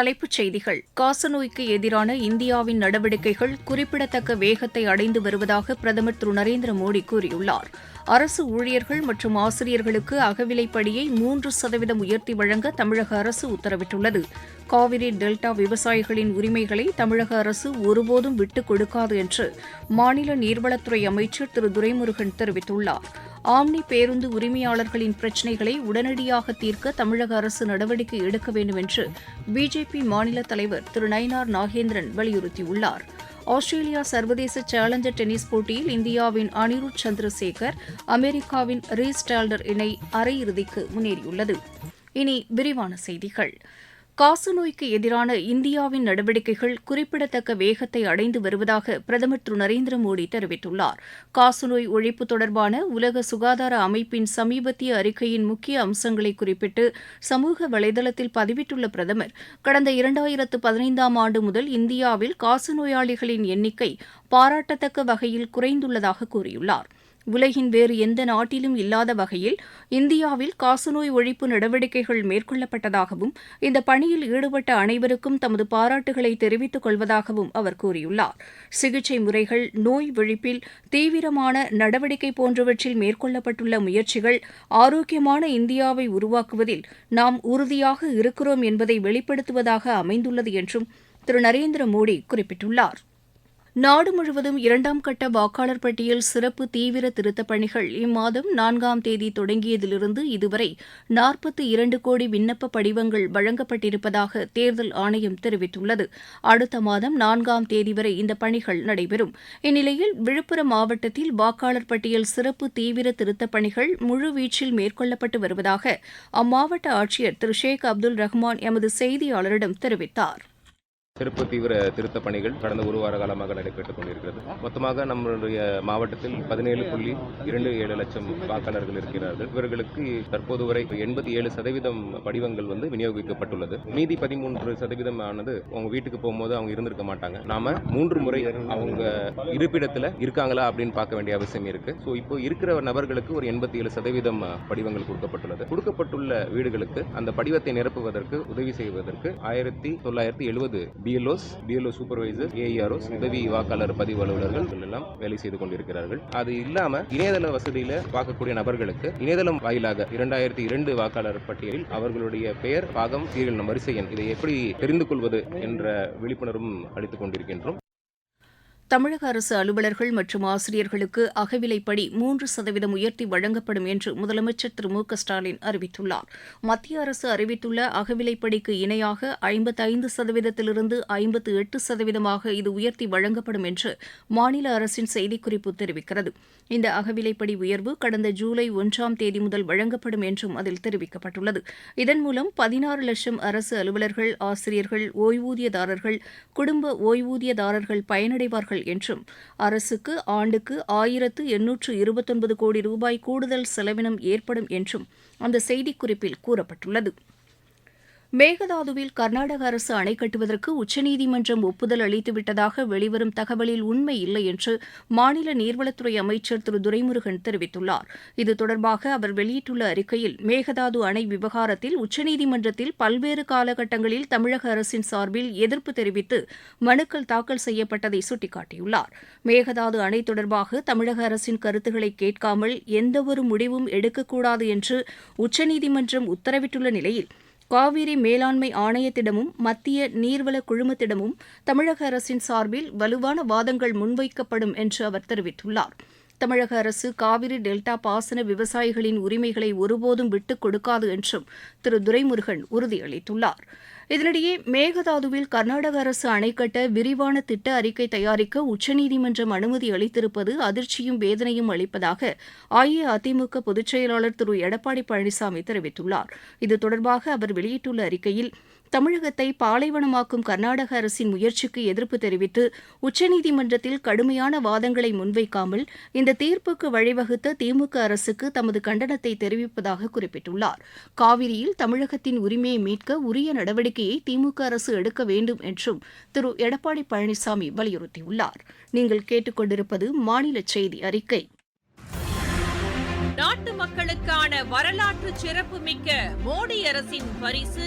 தலைப்புச் செய்திகள். காசநோய்க்கு எதிரான இந்தியாவின் நடவடிக்கைகள் குறிப்பிடத்தக்க வேகத்தை அடைந்து வருவதாக பிரதமர் திரு நரேந்திர மோடி கூறியுள்ளார். அரசு ஊழியர்கள் மற்றும் ஆசிரியர்களுக்கு அகவிலைப்படியை மூன்று சதவீதம் உயர்த்தி வழங்க தமிழக அரசு உத்தரவிட்டுள்ளது. காவிரி டெல்டா விவசாயிகளின் உரிமைகளை தமிழக அரசு ஒருபோதும் விட்டுக் கொடுக்காது என்று மாநில நீர்வளத்துறை அமைச்சர் திரு துரைமுருகன் தெரிவித்துள்ளார். ஆம்னி பேருந்து உரிமையாளர்களின் பிரச்சினைகளை உடனடியாக தீர்க்க தமிழக அரசு நடவடிக்கை எடுக்க வேண்டும் என்று பிஜேபி மாநில தலைவர் திரு நயினார் நாகேந்திரன் வலியுறுத்தியுள்ளார். ஆஸ்திரேலியா சர்வதேச சேலஞ்சர் டென்னிஸ் போட்டியில் இந்தியாவின் அனிருத் சந்திரசேகர் அமெரிக்காவின் ரீஸ் டால்டர் இணை அரையிறுதிக்கு முன்னேறியுள்ளது. இனி விரிவான செய்திகள். காசநோய்க்கு எதிரான இந்தியாவின் நடவடிக்கைகள் குறிப்பிடத்தக்க வேகத்தை அடைந்து வருவதாக பிரதமர் திரு நரேந்திர மோடி தெரிவித்துள்ளார். காசநோய் ஒழிப்பு தொடர்பான உலக சுகாதார அமைப்பின் சமீபத்திய அறிக்கையின் முக்கிய அம்சங்களை குறிப்பிட்டு சமூக வலைதளத்தில் பதிவிட்டுள்ள பிரதமர் கடந்த இரண்டாயிரத்து பதினைந்தாம் ஆண்டு முதல் இந்தியாவில் காசநோயாளிகளின் எண்ணிக்கை பாராட்டத்தக்க வகையில் குறைந்துள்ளதாக கூறியுள்ளார். உலகின் வேறு எந்த நாட்டிலும் இல்லாத வகையில் இந்தியாவில் காசநோய் ஒழிப்பு நடவடிக்கைகள் மேற்கொள்ளப்பட்டதாகவும் இந்த பணியில் ஈடுபட்ட அனைவருக்கும் தமது பாராட்டுகளை தெரிவித்துக் கொள்வதாகவும் அவர் கூறியுள்ளார். சிகிச்சை முறைகள் நோய் விழிப்பில் தீவிரமான நடவடிக்கை போன்றவற்றில் மேற்கொள்ளப்பட்டுள்ள முயற்சிகள் ஆரோக்கியமான இந்தியாவை உருவாக்குவதில் நாம் உறுதியாக இருக்கிறோம் என்பதை வெளிப்படுத்துவதாக அமைந்துள்ளது என்றும் திரு. நரேந்திர மோடி குறிப்பிட்டுள்ளார். நாடு முழுவதும் இரண்டாம் கட்ட வாக்காளர் பட்டியல் சிறப்பு தீவிர திருத்தப் பணிகள் இம்மாதம் நான்காம் தேதி தொடங்கியதிலிருந்து இதுவரை நாற்பத்தி இரண்டு கோடி விண்ணப்ப படிவங்கள் வழங்கப்பட்டிருப்பதாக தேர்தல் ஆணையம் தெரிவித்துள்ளது. அடுத்த மாதம் நான்காம் தேதி வரை இந்த பணிகள் நடைபெறும். இந்நிலையில் விழுப்புரம் மாவட்டத்தில் வாக்காளர் பட்டியல் சிறப்பு தீவிர திருத்தப் பணிகள் முழுவீச்சில் மேற்கொள்ளப்பட்டு வருவதாக அம்மாவட்ட ஆட்சியர் திரு ஷேக் அப்துல் ரஹ்மான் எமது செய்தியாளரிடம் தெரிவித்தார். சிறப்பு தீவிர திருத்த பணிகள் கடந்த ஒரு வார காலமாக நடைபெற்றுக் கொண்டிருக்கிறது. மொத்தமாக நம்மளுடைய மாவட்டத்தில் பதினேழு புள்ளி இரண்டு ஏழு லட்சம் வாக்காளர்கள் இருக்கிறார்கள். இவர்களுக்கு தற்போது வரை எண்பத்தி ஏழு சதவீதம் படிவங்கள் வந்து விநியோகிக்கப்பட்டுள்ளது. மீதி பதிமூன்று சதவீதம் ஆனது அவங்க வீட்டுக்கு போகும்போது அவங்க இருந்திருக்க மாட்டாங்க. நாம மூன்று முறை அவங்க இருப்பிடத்துல இருக்காங்களா அப்படின்னு பார்க்க வேண்டிய அவசியம் இருக்கு. ஸோ இப்போ இருக்கிற நபர்களுக்கு ஒரு எண்பத்தி ஏழு சதவீதம் படிவங்கள் கொடுக்கப்பட்டுள்ளது. கொடுக்கப்பட்டுள்ள வீடுகளுக்கு அந்த படிவத்தை நிரப்புவதற்கு உதவி செய்வதற்கு ஆயிரத்தி தொள்ளாயிரத்தி எழுபது பிஎல்ஓஸ் பிஎல்ஓ சூப்பர்வைசர் ஏஇஆர்ஓஸ் உதவி வாக்காளர் பதிவு அலுவலர்கள் எல்லாம் வேலை செய்து கொண்டிருக்கிறார்கள். அது இல்லாம இணையதள வசதியில பார்க்கக்கூடிய நபர்களுக்கு இணையதளம் வாயிலாக இரண்டாயிரத்தி இரண்டு வாக்காளர் பட்டியலில் அவர்களுடைய பெயர் பாகம் சீரியல் நம்பர் வரிசை எண் இதை எப்படி தெரிந்து கொள்வது என்ற விழிப்புணர்வும் அளித்துக் கொண்டிருக்கின்றோம். தமிழக அரசு அலுவலர்கள் மற்றும் ஆசிரியர்களுக்கு அகவிலைப்படி மூன்று சதவீதம் உயர்த்தி வழங்கப்படும் என்று முதலமைச்சர் திரு மு க ஸ்டாலின் அறிவித்துள்ளார். மத்திய அரசு அறிவித்துள்ள அகவிலைப்படிக்கு இணையாக ஐம்பத்தைந்து சதவீதத்திலிருந்து ஐம்பத்து எட்டு சதவீதமாக இது உயர்த்தி வழங்கப்படும் என்று மாநில அரசின் செய்திக்குறிப்பு தெரிவிக்கிறது. இந்த அகவிலைப்படி உயர்வு கடந்த ஜூலை ஒன்றாம் தேதி முதல் வழங்கப்படும் என்றும் அதில் தெரிவிக்கப்பட்டுள்ளது. இதன் மூலம் பதினாறு லட்சம் அரசு அலுவலர்கள் ஆசிரியர்கள் ஓய்வூதியதாரர்கள் குடும்ப ஓய்வூதியதாரர்கள் பயனடைவார்கள் என்றும் அரசுக்கு ஆண்டுக்கு ஆயிரத்து எண்ணூற்று இருபத்தொன்பது கோடி ரூபாய் கூடுதல் செலவினம் ஏற்படும் என்றும் அந்த செய்திக்குறிப்பில் கூறப்பட்டுள்ளது. மேகதாதுவில் கர்நாடக அரசு அணை கட்டுவதற்கு உச்சநீதிமன்றம் ஒப்புதல் அளித்துவிட்டதாக வெளிவரும் தகவலில் உண்மை இல்லை என்று மாநில நீர்வளத்துறை அமைச்சர் திரு துரைமுருகன் தெரிவித்துள்ளார். இது தொடர்பாக அவர் வெளியிட்டுள்ள அறிக்கையில் மேகதாது அணை விவகாரத்தில் உச்சநீதிமன்றத்தில் பல்வேறு காலகட்டங்களில் தமிழக அரசின் சார்பில் எதிர்ப்பு தெரிவித்து மனுக்கள் தாக்கல் செய்யப்பட்டதை சுட்டிக்காட்டியுள்ளார். மேகதாது அணை தொடர்பாக தமிழக அரசின் கருத்துக்களை கேட்காமல் எந்தவொரு முடிவும் எடுக்கக்கூடாது என்று உச்சநீதிமன்றம் உத்தரவிட்டுள்ள நிலையில் காவிரி மேலாண்மை ஆணையத்திடமும் மத்திய நீர்வள குழுமத்திடமும் தமிழக அரசின் சார்பில் வலுவான வாதங்கள் முன்வைக்கப்படும் என்று அவர் தெரிவித்துள்ளார். தமிழக அரசு காவிரி டெல்டா பாசன விவசாயிகளின் உரிமைகளை ஒருபோதும் விட்டுக் கொடுக்காது என்றும் திரு துரைமுருகன் உறுதியளித்துள்ளார். இதனிடையே மேகதாதுவில் கர்நாடக அரசு அணை கட்ட விரிவான திட்ட அறிக்கை தயாரிக்க உச்சநீதிமன்றம் அனுமதி அளித்திருப்பது அதிர்ச்சியும் வேதனையும் அளிப்பதாக அஇஅதிமுக பொதுச் செயலாளர் திரு எடப்பாடி பழனிசாமி தெரிவித்துள்ளார். இது தொடர்பாக அவர் வெளியிட்டுள்ள அறிக்கையில் தமிழகத்தை பாலைவனமாக்கும் கர்நாடக அரசின் முயற்சிக்கு எதிர்ப்பு தெரிவித்து உச்சநீதிமன்றத்தில் கடுமையான வாதங்களை முன்வைக்காமல் இந்த தீர்ப்புக்கு வழிவகுத்த திமுக அரசுக்கு தமது கண்டனத்தை தெரிவிப்பதாக குறிப்பிட்டுள்ளார். காவிரியில் தமிழகத்தின் உரிமையை மீட்க உரிய நடவடிக்கையை திமுக அரசு எடுக்க வேண்டும் என்றும் திரு. எடப்பாடி பழனிசாமி வலியுறுத்தியுள்ளார். நீங்கள் கேட்டுக்கொண்டிருப்பது மாநில செய்தி அறிக்கை. நாட்டு மக்களுக்கான வரலாற்று சிறப்புமிக்க மோடி அரசின் பரிசு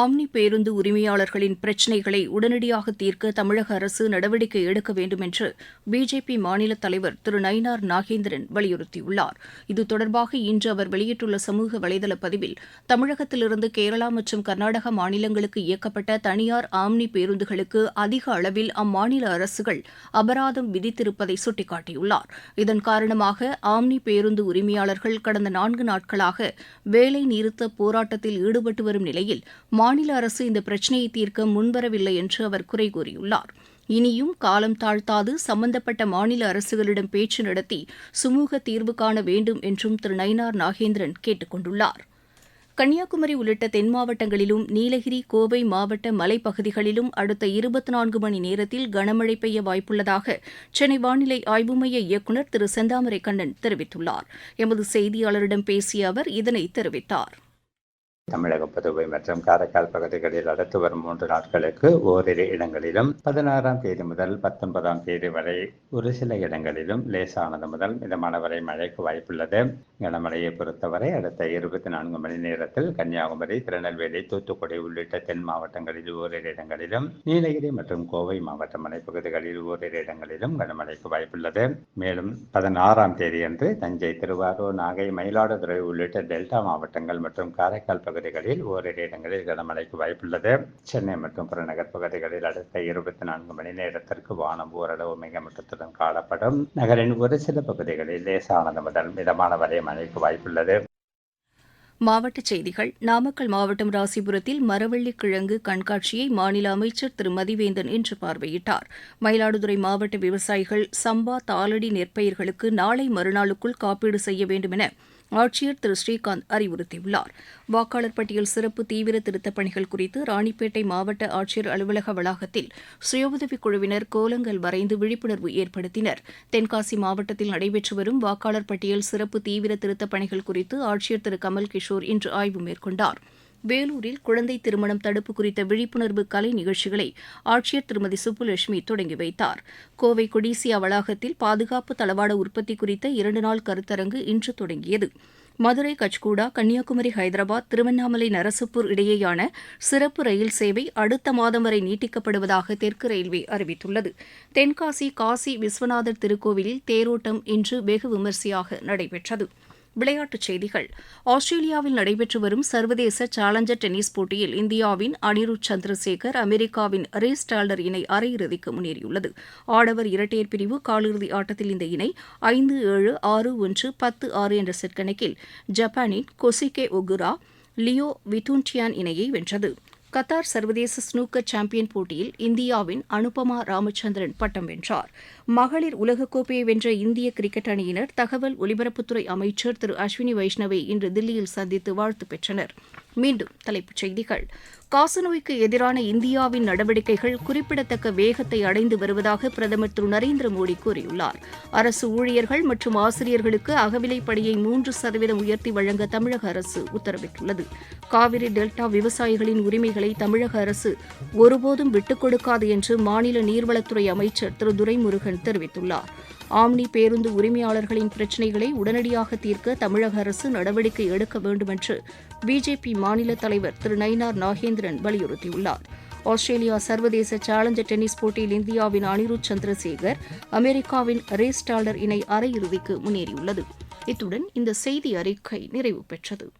ஆம்னி பேருந்து உரிமையாளர்களின் பிரச்சினைகளை உடனடியாக தீர்க்க தமிழக அரசு நடவடிக்கை எடுக்க வேண்டும் என்று பிஜேபி மாநில தலைவர் திரு நயினார் நாகேந்திரன் வலியுறுத்தியுள்ளார். இது தொடர்பாக இன்று அவர் வெளியிட்டுள்ள சமூக வலைதள பதிவில் தமிழகத்திலிருந்து கேரளா மற்றும் கர்நாடக மாநிலங்களுக்கு இயக்கப்பட்ட தனியார் ஆம்னி பேருந்துகளுக்கு அதிக அளவில் அம்மாநில அரசுகள் அபராதம் விதித்திருப்பதை சுட்டிக்காட்டியுள்ளார். இதன் காரணமாக ஆம்னி பேருந்து உரிமையாளர்கள் கடந்த நான்கு நாட்களாக வேலை நிறுத்த போராட்டத்தில் ஈடுபட்டு வரும் நிலையில் மாநில அரசு இந்த பிரச்சினையை தீர்க்க முன்வரவில்லை என்று அவர் குறை கூறியுள்ளார். இனியும் காலம் தாழ்த்தாது சம்பந்தப்பட்ட மாநில அரசுகளிடம் பேச்சு நடத்தி சுமூக தீர்வு காண வேண்டும் என்றும் திரு நயினார் நாகேந்திரன் கேட்டுக் கொண்டுள்ளார் கன்னியாகுமரி உள்ளிட்ட தென் மாவட்டங்களிலும் நீலகிரி கோவை மாவட்ட மலைப்பகுதிகளிலும் அடுத்த இருபத்தி நான்கு மணி நேரத்தில் கனமழை பெய்ய வாய்ப்புள்ளதாக சென்னை வானிலை ஆய்வு மைய இயக்குநர் திரு செந்தாமரை கண்ணன் தெரிவித்துள்ளார். எமது செய்தியாளரிடம் பேசிய அவர் இதனை தெரிவித்தார். தமிழக புதுவை மற்றும் காரைக்கால் பகுதிகளில் அடுத்து வரும் மூன்று நாட்களுக்கு ஓரிரு இடங்களிலும் பதினாறாம் தேதி முதல் பத்தொன்பதாம் தேதி வரை ஒரு சில இடங்களிலும் லேசானது முதல் மிதமான வரை மழைக்கு வாய்ப்புள்ளது. கனமழையை பொறுத்தவரை அடுத்த இருபத்தி நான்கு மணி நேரத்தில் கன்னியாகுமரி திருநெல்வேலி தூத்துக்குடி உள்ளிட்ட தென் மாவட்டங்களில் ஓரிரு இடங்களிலும் நீலகிரி மற்றும் கோவை மாவட்ட மலைப்பகுதிகளில் ஓரிரு இடங்களிலும் கனமழைக்கு வாய்ப்புள்ளது. மேலும் பதினாறாம் தேதியன்று தஞ்சை திருவாரூர் நாகை மயிலாடுதுறை உள்ளிட்ட டெல்டா மாவட்டங்கள் மற்றும் காரைக்கால் பகுதி பகுதிகளில் ஓரிரு இடங்களில் கனமழைக்கு வாய்ப்புள்ளது. சென்னை மற்றும் புறநகர் பகுதிகளில் அடுத்த இருபத்தி நான்கு மணி நேரத்திற்கு வானம் ஓரளவு மிகமட்டத்துடன் காணப்படும். நகரின் ஒரு சில பகுதிகளில் லேசானது முதல் மிதமான வரை மழைக்கு வாய்ப்புள்ளது. மாவட்டச் செய்திகள். நாமக்கல் மாவட்டம் ராசிபுரத்தில் மரவள்ளி கிழங்கு கண்காட்சியை மாநில அமைச்சர் திரு மதிவேந்தன் இன்று பார்வையிட்டார். மயிலாடுதுறை மாவட்ட விவசாயிகள் சம்பா தாளடி நெற்பயிர்களுக்கு நாளை மறுநாளுக்குள் காப்பீடு செய்ய வேண்டும் என ஆட்சியர் திரு ஸ்ரீகாந்த் அறிவுறுத்தியுள்ளார். வாக்காளர் பட்டியல் சிறப்பு தீவிர திருத்தப் பணிகள் குறித்து ராணிப்பேட்டை மாவட்ட ஆட்சியர் அலுவலக வளாகத்தில் சுயஉதவிக் குழுவினர் கோலங்கள் வரைந்து விழிப்புணர்வு ஏற்படுத்தினர். தென்காசி மாவட்டத்தில் நடைபெற்று வரும் வாக்காளர் பட்டியல் சிறப்பு தீவிர திருத்தப் பணிகள் குறித்து ஆட்சியர் திரு. கமல் கிஷோர் இன்று ஆய்வு மேற்கொண்டார். வேலூரில் குழந்தை திருமணம் தடுப்பு குறித்த விழிப்புணர்வு கலை நிகழ்ச்சிகளை ஆட்சியர் திருமதி சுப்புலட்சுமி தொடங்கி வைத்தார். கோவை கொடிசியா வளாகத்தில் பாதுகாப்பு தளவாட உற்பத்தி குறித்த இரண்டு நாள் கருத்தரங்கு இன்று தொடங்கியது. மதுரை கச்கூடா கன்னியாகுமரி ஹைதராபாத் திருவண்ணாமலை நரசுப்பூர் இடையேயான சிறப்பு ரயில் சேவை அடுத்த மாதம் வரை நீட்டிக்கப்படுவதாக தெற்கு ரயில்வே அறிவித்துள்ளது. தென்காசி காசி விஸ்வநாதர் திருக்கோவிலில் தேரோட்டம் இன்று வெகு விமரிசையாக நடைபெற்றது. விளையாட்டுச் செய்திகள். ஆஸ்திரேலியாவில் நடைபெற்று வரும் சர்வதேச சேலஞ்சர் டென்னிஸ் போட்டியில் இந்தியாவின் அனிருத் சந்திரசேகர் அமெரிக்காவின் ரீஸ் டால்டர் இணை அரையிறுதிக்கு முன்னேறியுள்ளது. ஆடவர் இரட்டையர் பிரிவு காலிறுதி ஆட்டத்தில் இந்த இணை ஐந்து ஏழு ஆறு ஒன்று பத்து ஆறு என்ற செட் கணக்கில் ஜப்பானின் கொசிகே ஒகுரா லியோ வித்துன்டியான் இணையை வென்றது. கத்தார் சர்வதேச ஸ்னூக்கர் சாம்பியன் போட்டியில் இந்தியாவின் அனுபமா ராமச்சந்திரன் பட்டம் வென்றார். மகளிர் உலகக்கோப்பையை வென்ற இந்திய கிரிக்கெட் அணியினர் தகவல் ஒலிபரப்புத்துறை அமைச்சர் திரு அஸ்வினி வைஷ்ணவை இன்று தில்லியில் சந்தித்து வாழ்த்து பெற்றனர். மீண்டும் தலைப்புச் செய்திகள். காசநோய்க்கு எதிரான இந்தியாவின் நடவடிக்கைகள் குறிப்பிடத்தக்க வேகத்தை அடைந்து வருவதாக பிரதமர் திரு நரேந்திர மோடி கூறியுள்ளார். அரசு ஊழியர்கள் மற்றும் ஆசிரியர்களுக்கு அகவிலைப்படியை மூன்று சதவீதம் உயர்த்தி வழங்க தமிழக அரசு உத்தரவிட்டுள்ளது. காவிரி டெல்டா விவசாயிகளின் உரிமைகளை தமிழக அரசு ஒருபோதும் விட்டுக் கொடுக்காது என்று மாநில நீர்வளத்துறை அமைச்சர் திரு துரைமுருகன் தெரிவித்துள்ளார். ஆம்னி பேருந்து உரிமையாளர்களின் பிரச்சினைகளை உடனடியாக தீர்க்க தமிழக அரசு நடவடிக்கை எடுக்க வேண்டுமென்று பிஜேபி மாநில தலைவர் திரு நயினார் நாகேந்திரன் வலியுறுத்தியுள்ளார். ஆஸ்திரேலியா சர்வதேச சேலஞ்சர் டென்னிஸ் போட்டியில் இந்தியாவின் அனிருத் சந்திரசேகர் அமெரிக்காவின் ரேஸ் டாலர் இணை அரையிறுதிக்கு முன்னேறியுள்ளது. இத்துடன் இந்த செய்தி அறிக்கை நிறைவு பெற்றது.